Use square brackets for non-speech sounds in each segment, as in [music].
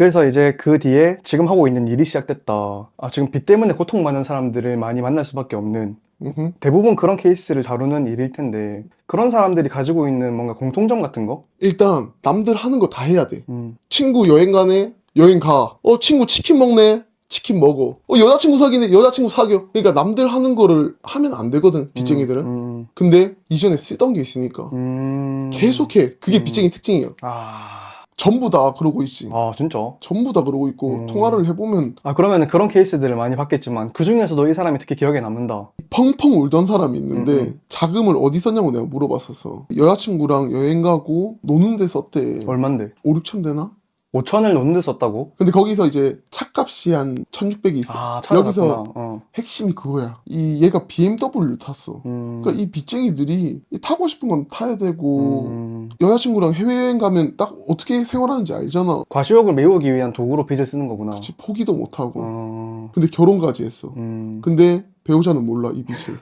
그래서 이제 그 뒤에 지금 하고 있는 일이 시작됐다. 아, 지금 빚 때문에 고통받는 사람들을 많이 만날 수밖에 없는 음흠. 대부분 그런 케이스를 다루는 일일 텐데 그런 사람들이 가지고 있는 뭔가 공통점 같은 거? 일단 남들 하는 거 다 해야 돼. 음, 친구 여행 가네? 여행 가. 어, 친구 치킨 먹네? 치킨 먹어. 어, 여자친구 사귀네? 여자친구 사겨. 그러니까 남들 하는 거를 하면 안 되거든, 빚쟁이들은. 음, 근데 이전에 쓰던 게 있으니까. 음, 계속해. 그게 음. 빚쟁이 특징이야. 아, 전부 다 그러고 있지. 아 진짜? 전부 다 그러고 있고, 음. 통화를 해보면 아 그러면 그런 케이스들을 많이 봤겠지만 그 중에서도 이 사람이 특히 기억에 남는다. 펑펑 울던 사람이 있는데, 음, 음. 자금을 어디 썼냐고 내가 물어봤었어. 여자친구랑 여행 가고, 노는 데 썼대. 얼만데? 5, 6천 되나? 5천을 놓는 데 썼다고? 근데 거기서 이제 차값이 한 1600이 있어. 아 여기서. 어. 핵심이 그거야. 이 얘가 BMW를 탔어. 음, 그러니까 이 빚쟁이들이 이 타고 싶은 건 타야 되고 음, 여자친구랑 해외여행 가면 딱 어떻게 생활하는지 알잖아. 과시욕을 메우기 위한 도구로 빚을 쓰는 거구나. 그치 포기도 못 하고. 어, 근데 결혼까지 했어. 음, 근데 배우자는 몰라 이 빚을.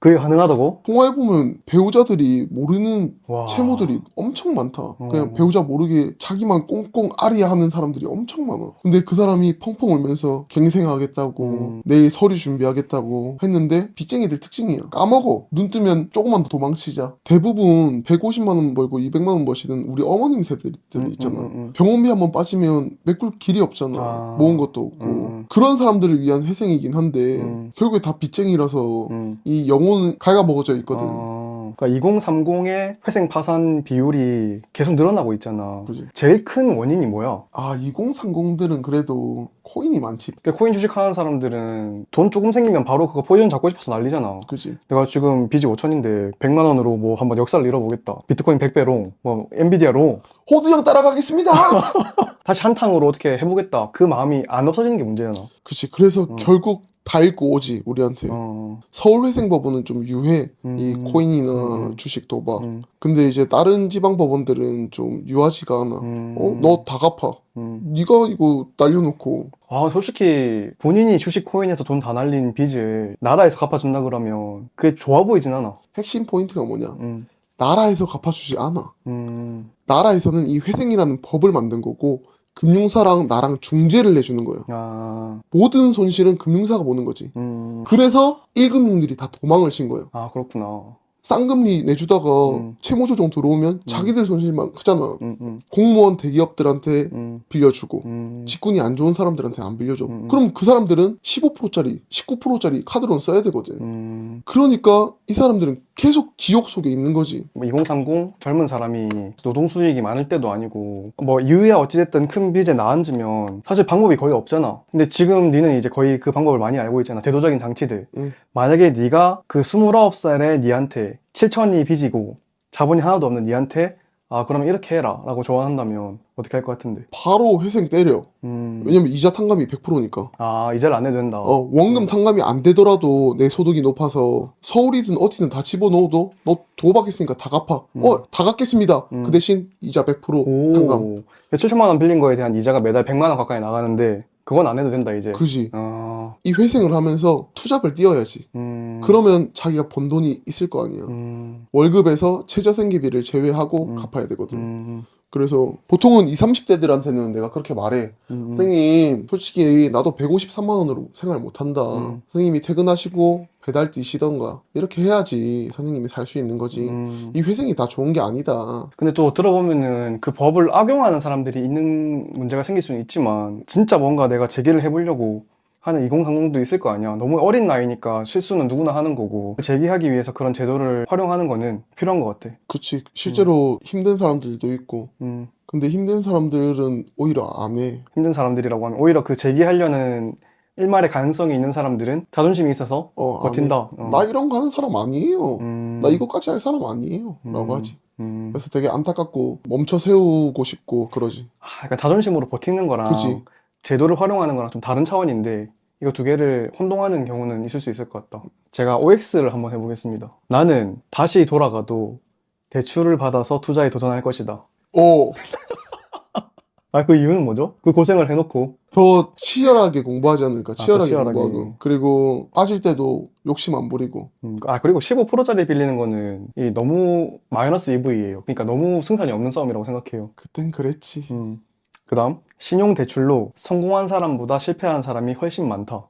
그게 가능하다고? 통화해 보면 배우자들이 모르는 와. 채무들이 엄청 많다. 그냥 어. 배우자 모르게 자기만 꽁꽁 아리야 하는 사람들이 엄청 많아. 근데 그 사람이 펑펑 울면서 갱생하겠다고 음. 내일 서류 준비하겠다고 했는데 빚쟁이들 특징이야. 까먹어. 눈 뜨면 조금만 더 도망치자. 대부분 150만 원 벌고 200만 원 버시는 우리 어머님 세대들 음, 있잖아. 음, 음, 음. 병원비 한번 빠지면 메꿀 길이 없잖아. 아. 모은 것도 없고. 음. 그런 사람들을 위한 회생이긴 한데 음. 결국에 다 빚쟁이라서 음. 이 영혼 은 갉아먹어져 있거든. 어, 그러니까 2030의 회생 파산 비율이 계속 늘어나고 있잖아. 그지? 제일 큰 원인이 뭐야? 아, 2030들은 그래도 코인이 많지. 그러니까 코인 주식하는 사람들은 돈 조금 생기면 바로 그거 포지션 잡고 싶어서 난리잖아. 그지? 내가 지금 빚이 5천인데 100만 원으로 뭐 한번 역사를 잃어보겠다. 비트코인 100배로, 뭐 엔비디아로 호두형 따라가겠습니다! [laughs] 다시 한탕으로 어떻게 해보겠다. 그 마음이 안 없어지는 게 문제잖아. 그치. 그래서 음. 결국 다 읽고 오지, 우리한테. 어, 서울회생법원은 좀 유해. 이 음, 코인이나 음, 주식 도박. 음, 근데 이제 다른 지방 법원들은 좀 유하지가 않아. 음, 어? 너 다 갚아. 음. 네가 이거 날려놓고. 아, 솔직히 본인이 주식 코인에서 돈 다 날린 빚을 나라에서 갚아준다 그러면 그게 좋아 보이진 않아. 핵심 포인트가 뭐냐? 음, 나라에서 갚아주지 않아. 음, 나라에서는 이 회생이라는 법을 만든 거고, 금융사랑 나랑 중재를 해주는 거예요. 아, 모든 손실은 금융사가 보는 거지. 음, 그래서 1금융들이 다 도망을 친 거예요. 아, 그렇구나. 쌍금리 내주다가 음. 채무조정 들어오면 자기들 손실만 크잖아. 음, 음, 공무원 대기업들한테 음, 빌려주고 음, 직군이 안 좋은 사람들한테 안 빌려줘. 음, 음. 그럼 그 사람들은 15%짜리, 19%짜리 카드론 써야 되거든. 음. 그러니까 이 사람들은 계속 지옥 속에 있는 거지. 뭐 2030 젊은 사람이 노동 수익이 많을 때도 아니고 뭐 이유야 어찌됐든 큰 빚에 나앉으면 사실 방법이 거의 없잖아. 근데 지금 니는 이제 거의 그 방법을 많이 알고 있잖아. 제도적인 장치들. 응. 만약에 네가 그 29살에 니한테 7천이 빚이고 자본이 하나도 없는 니한테 아 그럼 이렇게 해라 라고 조언한다면 어떻게 할 것 같은데? 바로 회생 때려. 음. 왜냐면 이자 탕감이 100%니까. 아 이자를 안 내도 된다. 어, 원금 음. 탕감이 안 되더라도 내 소득이 높아서 서울이든 어디든 다 집어넣어도 너 도박했으니까 다 갚아. 음. 어, 다 갚겠습니다. 음. 그 대신 이자 100% 탕감. 오. 7천만 원 빌린 거에 대한 이자가 매달 100만 원 가까이 나가는데 그건 안 해도 된다 이제. 그지. 아. 이 회생을 하면서 투잡을 띄워야지. 음. 그러면 자기가 번 돈이 있을 거 아니야. 음. 월급에서 최저 생계비를 제외하고 음. 갚아야 되거든. 음. 그래서 보통은 20, 30대들한테는 내가 그렇게 말해. 음. 선생님, 솔직히 나도 153만 원으로 생활 못 한다. 음. 선생님이 퇴근하시고 배달 뛰시던가 이렇게 해야지 선생님이 살 수 있는 거지. 음. 이 회생이 다 좋은 게 아니다. 근데 또 들어보면은 그 법을 악용하는 사람들이 있는 문제가 생길 수는 있지만 진짜 뭔가 내가 제기를 해보려고 하는 2030도 있을 거 아니야. 너무 어린 나이니까 실수는 누구나 하는 거고 제기하기 위해서 그런 제도를 활용하는 거는 필요한 것 같아. 그치. 실제로 힘든 사람들도 있고. 음. 근데 힘든 사람들은 오히려 안 해. 힘든 사람들이라고 하면 오히려 그 제기하려는 일말의 가능성이 있는 사람들은 자존심이 있어서 어, 안. 버틴다. 어. 나 이런 거 하는 사람 아니에요. 음. 나 이거까지 할 사람 아니에요. 라고 음. 하지. 음. 그래서 되게 안타깝고 멈춰 세우고 싶고 그러지. 아, 그러니까 자존심으로 버티는 거랑 그치. 제도를 활용하는 거랑 좀 다른 차원인데 이거 두 개를 혼동하는 경우는 있을 수 있을 것 같다. 제가 OX를 한번 해보겠습니다. 나는 다시 돌아가도 대출을 받아서 투자에 도전할 것이다. 어, [laughs] 아, 그 이유는 뭐죠? 그 고생을 해놓고. 더 치열하게 공부하지 않을까. 더 치열하게 치열하게. 공부하고. 그리고 빠질 때도 욕심 안 부리고. 음, 아, 그리고 15%짜리 빌리는 거는 이 너무 마이너스 EV예요. 그러니까 너무 승산이 없는 싸움이라고 생각해요. 그땐 그랬지. 음. 그 다음, 신용 대출로 성공한 사람보다 실패한 사람이 훨씬 많다.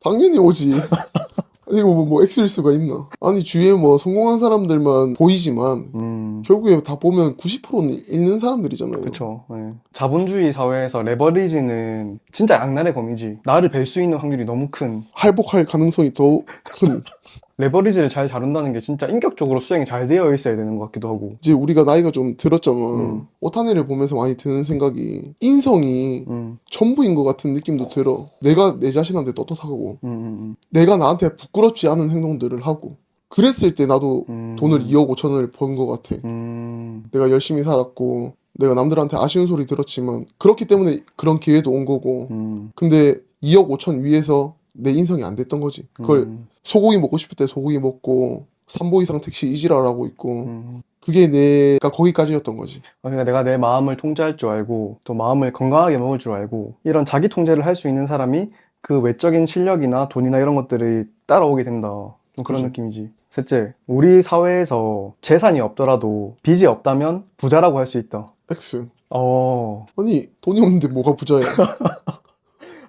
당연히 오지. 아니, [laughs] 이거 뭐, 뭐 X일 수가 있나? 아니, 주위에 뭐 성공한 사람들만 보이지만, 음, 결국에 다 보면 90%는 잃는 사람들이잖아요. 그쵸. 네. 자본주의 사회에서 레버리지는 진짜 양날의 검이지. 나를 뵐 수 있는 확률이 너무 큰. [laughs] 할복할 가능성이 더 큰. 레버리지를 잘 다룬다는 게 진짜 인격적으로 수행이 잘 되어 있어야 되는 것 같기도 하고. 이제 우리가 나이가 좀 들었잖아. 음. 오타니를 보면서 많이 드는 생각이 인성이 음, 전부인 것 같은 느낌도 들어. 내가 내 자신한테 떳떳하고, 음, 음, 내가 나한테 부끄럽지 않은 행동들을 하고. 그랬을 때 나도 음. 돈을 2억 5천을 번 것 같아. 음, 내가 열심히 살았고, 내가 남들한테 아쉬운 소리 들었지만, 그렇기 때문에 그런 기회도 온 거고. 음, 근데 2억 5천 위에서 내 인성이 안 됐던 거지. 그걸 음, 소고기 먹고 싶을 때 소고기 먹고, 3보 이상 택시 이지랄하고 있고, 음. 그게 내가 거기까지였던 거지. 그러니까 내가 내 마음을 통제할 줄 알고 또 마음을 건강하게 먹을 줄 알고 이런 자기 통제를 할 수 있는 사람이 그 외적인 실력이나 돈이나 이런 것들이 따라오게 된다. 좀 그런 그죠. 느낌이지. 셋째, 우리 사회에서 재산이 없더라도 빚이 없다면 부자라고 할 수 있다. X. 어, 아니, 돈이 없는데 뭐가 부자야? [laughs]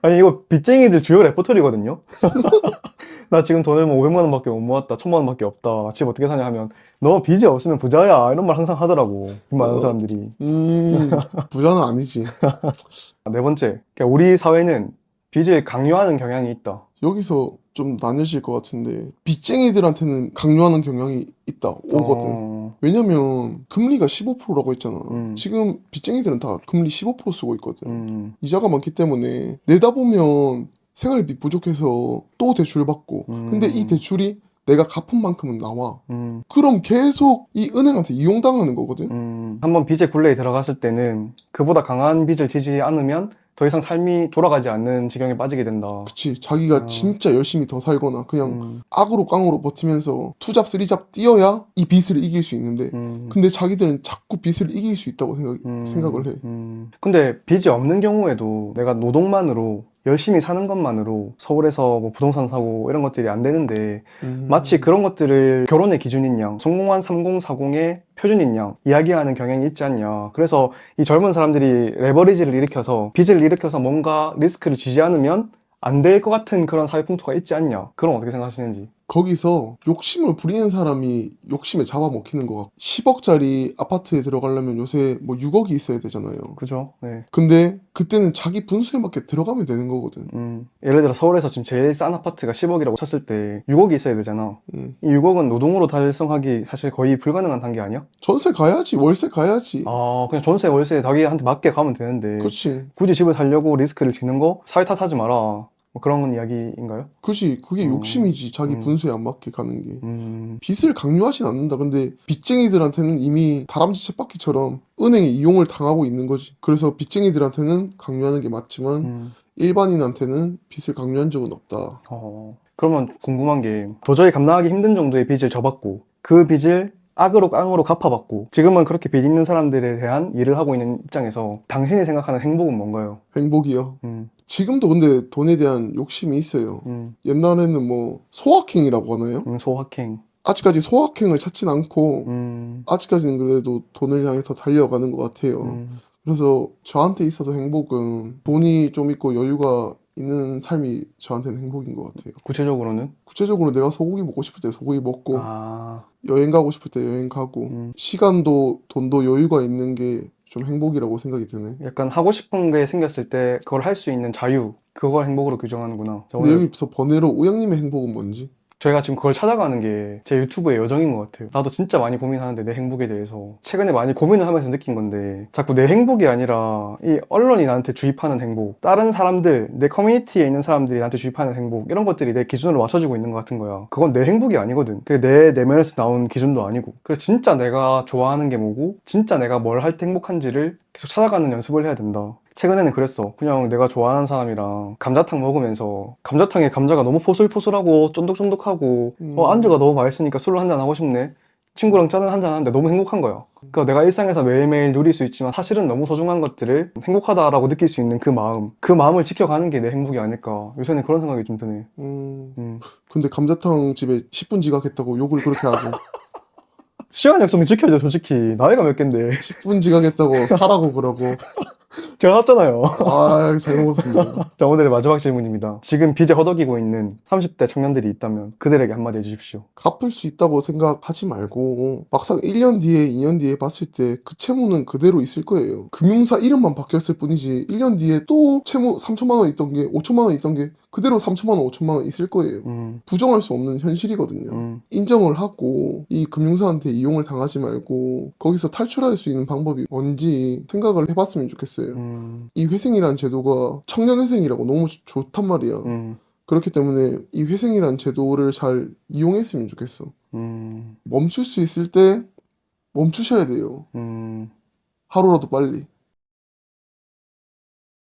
아니 이거 빚쟁이들 주요 레퍼토리거든요. [laughs] 나 지금 돈을 뭐 500만 원밖에 못 모았다, 1000만 원밖에 없다. 집 어떻게 사냐 하면 너 빚이 없으면 부자야 이런 말 항상 하더라고. 빚 많은 어. 사람들이. 음, 부자는 아니지. [laughs] 네 번째, 그러니까 우리 사회는 빚을 강요하는 경향이 있다. 여기서 좀 나뉘어질 것 같은데, 빚쟁이들한테는 강요하는 경향이 있다, 오거든. 어, 왜냐면, 금리가 15%라고 했잖아. 음. 지금 빚쟁이들은 다 금리 15% 쓰고 있거든. 음, 이자가 많기 때문에, 내다 보면 생활비 부족해서 또 대출 받고, 음. 근데 이 대출이 내가 갚은 만큼은 나와. 음, 그럼 계속 이 은행한테 이용당하는 거거든. 음. 한번 빚의 굴레에 들어갔을 때는 그보다 강한 빚을 지지 않으면 더 이상 삶이 돌아가지 않는 지경에 빠지게 된다. 그치. 자기가 어. 진짜 열심히 더 살거나, 그냥 음, 악으로 깡으로 버티면서 투잡 쓰리잡 뛰어야 이 빚을 이길 수 있는데 음, 근데 자기들은 자꾸 빚을 이길 수 있다고 생각, 음, 생각을 해. 음. 근데 빚이 없는 경우에도 내가 노동만으로 열심히 사는 것만으로 서울에서 뭐 부동산 사고 이런 것들이 안 되는데 음. 마치 그런 것들을 결혼의 기준인 양, 성공한 3040의 표준인 양 이야기하는 경향이 있지 않냐. 그래서 이 젊은 사람들이 레버리지를 일으켜서 빚을 일으켜서 뭔가 리스크를 지지 않으면 안 될 것 같은 그런 사회 풍토가 있지 않냐. 그럼 어떻게 생각하시는지. 거기서 욕심을 부리는 사람이 욕심에 잡아먹히는 것 같고 10억짜리 아파트에 들어가려면 요새 뭐 6억이 있어야 되잖아요. 그죠? 네. 근데 그때는 자기 분수에 맞게 들어가면 되는 거거든. 음, 예를 들어 서울에서 지금 제일 싼 아파트가 10억이라고 쳤을 때 6억이 있어야 되잖아. 음. 이 6억은 노동으로 달성하기 사실 거의 불가능한 단계 아니야? 전세 가야지, 월세 가야지. 아, 그냥 전세, 월세 자기한테 맞게 가면 되는데 그렇지. 굳이 집을 살려고 리스크를 지는 거 사회 탓하지 마라. 뭐 그런 이야기인가요? 그렇지. 그게 음. 욕심이지. 자기 음. 분수에 안 맞게 가는 게. 음, 빚을 강요하진 않는다. 근데 빚쟁이들한테는 이미 다람쥐 쳇바퀴처럼 은행에 이용을 당하고 있는 거지. 그래서 빚쟁이들한테는 강요하는 게 맞지만 음, 일반인한테는 빚을 강요한 적은 없다. 어. 그러면 궁금한 게 도저히 감당하기 힘든 정도의 빚을 져봤고 그 빚을 악으로 깡으로 갚아봤고 지금은 그렇게 빚 있는 사람들에 대한 일을 하고 있는 입장에서 당신이 생각하는 행복은 뭔가요? 행복이요. 음, 지금도 근데 돈에 대한 욕심이 있어요. 음, 옛날에는 뭐 소확행이라고 하나요? 음, 소확행. 아직까지 소확행을 찾진 않고 음, 아직까지는 그래도 돈을 향해서 달려가는 것 같아요. 음, 그래서 저한테 있어서 행복은 돈이 좀 있고 여유가 있는 삶이 저한테는 행복인 것 같아요. 구체적으로는? 구체적으로 내가 소고기 먹고 싶을 때 소고기 먹고 아, 여행 가고 싶을 때 여행 가고 음, 시간도 돈도 여유가 있는 게 좀 행복이라고 생각이 드네. 약간 하고 싶은 게 생겼을 때 그걸 할 수 있는 자유 그걸 행복으로 규정하는구나. 저 근데 오늘 여기서 번외로 우영님의 행복은 뭔지? 저희가 지금 그걸 찾아가는 게 제 유튜브의 여정인 것 같아요. 나도 진짜 많이 고민하는데 내 행복에 대해서 최근에 많이 고민을 하면서 느낀 건데 자꾸 내 행복이 아니라 이 언론이 나한테 주입하는 행복, 다른 사람들, 내 커뮤니티에 있는 사람들이 나한테 주입하는 행복 이런 것들이 내 기준으로 맞춰지고 있는 것 같은 거야. 그건 내 행복이 아니거든. 그게 내 내면에서 나온 기준도 아니고. 그래서 진짜 내가 좋아하는 게 뭐고, 진짜 내가 뭘 할 때 행복한지를 계속 찾아가는 연습을 해야 된다. 최근에는 그랬어. 그냥 내가 좋아하는 사람이랑 감자탕 먹으면서 감자탕에 감자가 너무 포슬포슬하고 쫀득쫀득하고 음. 어, 안주가 너무 맛있으니까 술을 한잔 하고 싶네. 친구랑 짜는 한잔 하는데 너무 행복한 거야. 그러니까 내가 일상에서 매일매일 누릴 수 있지만 사실은 너무 소중한 것들을 행복하다라고 느낄 수 있는 그 마음, 그 마음을 지켜가는 게 내 행복이 아닐까. 요새는 그런 생각이 좀 드네. 음, 음. 근데 감자탕 집에 10분 지각했다고 욕을 그렇게 하고 [laughs] 시간 약속 지켜야죠, 솔직히. 나이가 몇 갠데. [laughs] 10분 지각했다고 사라고 그러고 [laughs] 제가 샀잖아요. 아 잘못했습니다. [laughs] 자, 오늘의 마지막 질문입니다. 지금 빚에 허덕이고 있는 30대 청년들이 있다면 그들에게 한마디 해주십시오. 갚을 수 있다고 생각하지 말고 막상 1년 뒤에 2년 뒤에 봤을 때 그 채무는 그대로 있을 거예요. 금융사 이름만 바뀌었을 뿐이지 1년 뒤에 또 채무 3천만 원 있던 게 5천만 원 있던 게 그대로 3천만 원 5천만 원 있을 거예요. 음, 부정할 수 없는 현실이거든요. 음, 인정을 하고 이 금융사한테 이용을 당하지 말고 거기서 탈출할 수 있는 방법이 뭔지 생각을 해봤으면 좋겠어요. 음, 이 회생이란 제도가 청년회생이라고 너무 좋단 말이야. 음, 그렇기 때문에 이 회생이란 제도를 잘 이용했으면 좋겠어. 음, 멈출 수 있을 때 멈추셔야 돼요. 음. 하루라도 빨리.